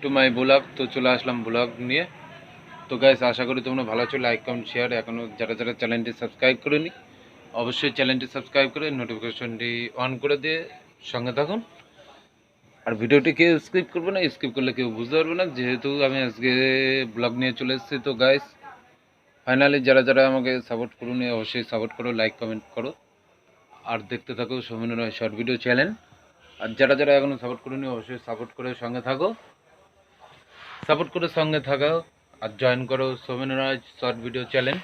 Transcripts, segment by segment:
To my blog তো চলে আসলাম blog নিয়ে। তো গাইস আশা করি তোমরা ভালো আছো। লাইক কমেন্ট শেয়ার এখনও যারা যারা চ্যানেলটি সাবস্ক্রাইব করেনি, অবশ্যই চ্যানেলটি সাবস্ক্রাইব করে নোটিফিকেশনটি অন করে দিয়ে সঙ্গে থাকুন। আর ভিডিওটি কেউ স্কিপ করবে না স্কিপ করলে কেউ বুঝতে পারবে না। যেহেতু আমি আজকে ব্লগ নিয়ে চলে এসেছি, তো গাইস ফাইনালি যারা যারা আমাকে সাপোর্ট করুন, অবশ্যই সাপোর্ট করো লাইক কমেন্ট করো। আর দেখতে থাকো Soumin Roy short video channel আর যারা যারা এখনও সাপোর্ট করেনি, অবশ্যই সাপোর্ট করে সঙ্গে থাকো। সাপোর্ট করে সঙ্গে থাকো আর জয়েন করো Soumen Raj short video channel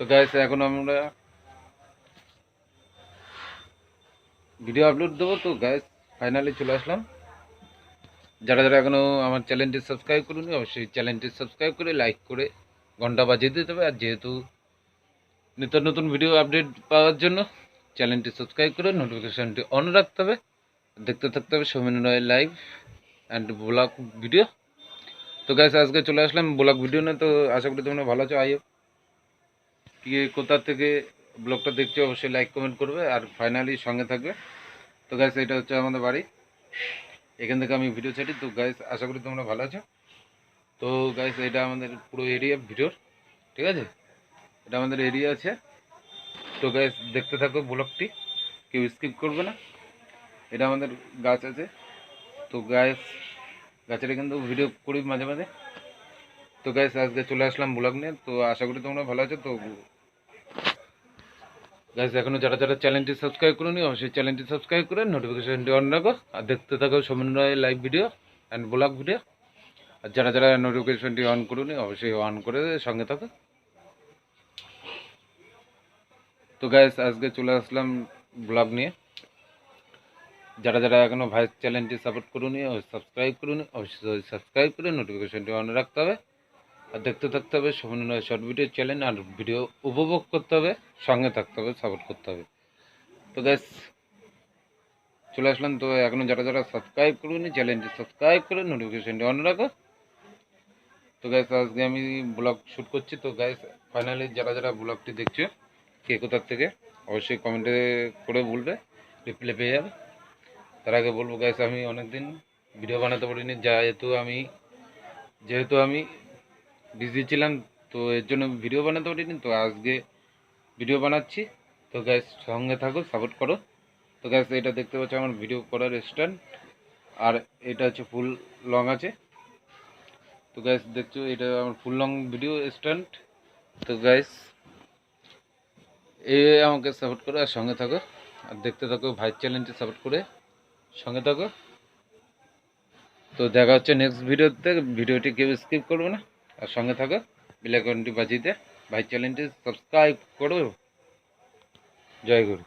তো গাইস এখন আমরা ভিডিও আপলোড দেবো। তো গাইস ফাইনালি চলে আসলাম। যারা যারা এখনও আমার চ্যানেলটি সাবস্ক্রাইব করুনি, অবশ্যই চ্যানেলটি সাবস্ক্রাইব করে লাইক করে ঘণ্টা বাজিয়ে দিতে হবে। আর যেহেতু নিত্য নতুন ভিডিও আপডেট পাওয়ার জন্য চ্যানেলটি সাবস্ক্রাইব করে নোটিফিকেশানটি অন রাখতে হবে। দেখতে থাকতে হবে Soumen Roy live and blog video তো গাইস আজকে চলে আসলাম ব্লগ ভিডিও না তো আশা করি তোমরা ভালো আছো, আইও। কি, কোথা থেকে ব্লগটা দেখছ, অবশ্যই লাইক কমেন্ট করবে। আর ফাইনালি সঙ্গে থাকবে। তো গাইস এটা হচ্ছে আমাদের বাড়ি। এখান থেকে আমি ভিডিও ছাড়ি। তো গাইস আশা করি তোমরা ভালো আছো। তো গাইস এটা আমাদের পুরো এরিয়া ভিডিওর ঠিক আছে? এটা আমাদের এরিয়া আছে। তো গাইস দেখতে থাকো ব্লগটি কেউ স্কিপ করবে না। এটা আমাদের গাছ আছে। তো গাছ গাছের কিন্তু ভিডিও করি মাঝে মাঝে। তো গাইস আজকে চলে আসলাম ব্লগ নিয়ে। তো আশা করি তোমরা ভালো আছো। তো গাইস এখনও যারা যারা চ্যানেলটি সাবস্ক্রাইব করুনি, অবশ্যই চ্যানেলটি সাবস্ক্রাইব করে নোটিফিকেশনটি অন রাখো। আর দেখতে থাকো Soumen Roy live video and blog video আর যারা যারা নোটিফিকেশনটি অন করুনি, অবশ্যই অন করে সঙ্গে থাকো। তো গাইস আজকে চলে আসলাম ব্লগ নিয়ে। যারা যারা এখনও ভাইস চ্যানেলটি সাপোর্ট করুনি সাবস্ক্রাইব করুন, অবশ্যই সাবস্ক্রাইব করে নোটিফিকেশনটি অন রাখতে হবে। আর দেখতে থাকতে হবে সমন্বয় শর্ট ভিডিও চ্যানেল আর ভিডিও উপভোগ করতে হবে, সঙ্গে থাকতে হবে সাপোর্ট করতে হবে। তো গ্যাস চলে আসলাম। তো এখনও যারা যারা সাবস্ক্রাইব করুনি চ্যানেলটি সাবস্ক্রাইব করে নোটিফিকেশনটি অন রাখো। তো গ্যাস আজকে আমি ব্লগ শ্যুট করছি। তো গ্যাস ফাইনালি যারা যারা ব্লগটি দেখছ, কে কোথার থেকে, অবশ্যই কমেন্টে করে বলবে রিপ্লাই পেয়ে যাবে। তার আগে বলব গ্যাস আমি অনেকদিন ভিডিও বানাতে পারিনি, যেহেতু আমি যেহেতু আমি বিজি ছিলাম, তো এর জন্য ভিডিও বানাতে পারিনি, তো আজকে ভিডিও বানাচ্ছি। তো গ্যাস সঙ্গে থাকো সাপোর্ট করো। তো গ্যাস এটা দেখতে পাচ্ছ, আমার ভিডিও করার স্ট্যান্ড আর এটা হচ্ছে ফুল লং আছে। তো গ্যাস দেখছ, এটা আমার ফুল লং ভিডিও স্ট্যান্ড তো গ্যাস এ আমাকে সাপোর্ট করো, আর সঙ্গে থাকো, আর দেখতে থাকো, ভাই চ্যানেলটি সাপোর্ট করে। সঙ্গে থাকো। তো দেখা হচ্ছে নেক্সট ভিডিওতে। ভিডিওটি কেউ স্কিপ করব না। আর সঙ্গে থাকো। বেলাইকনটি বাজিয়ে দে। ভাই চ্যানেলটি সাবস্ক্রাইব করো। জয় গুরু।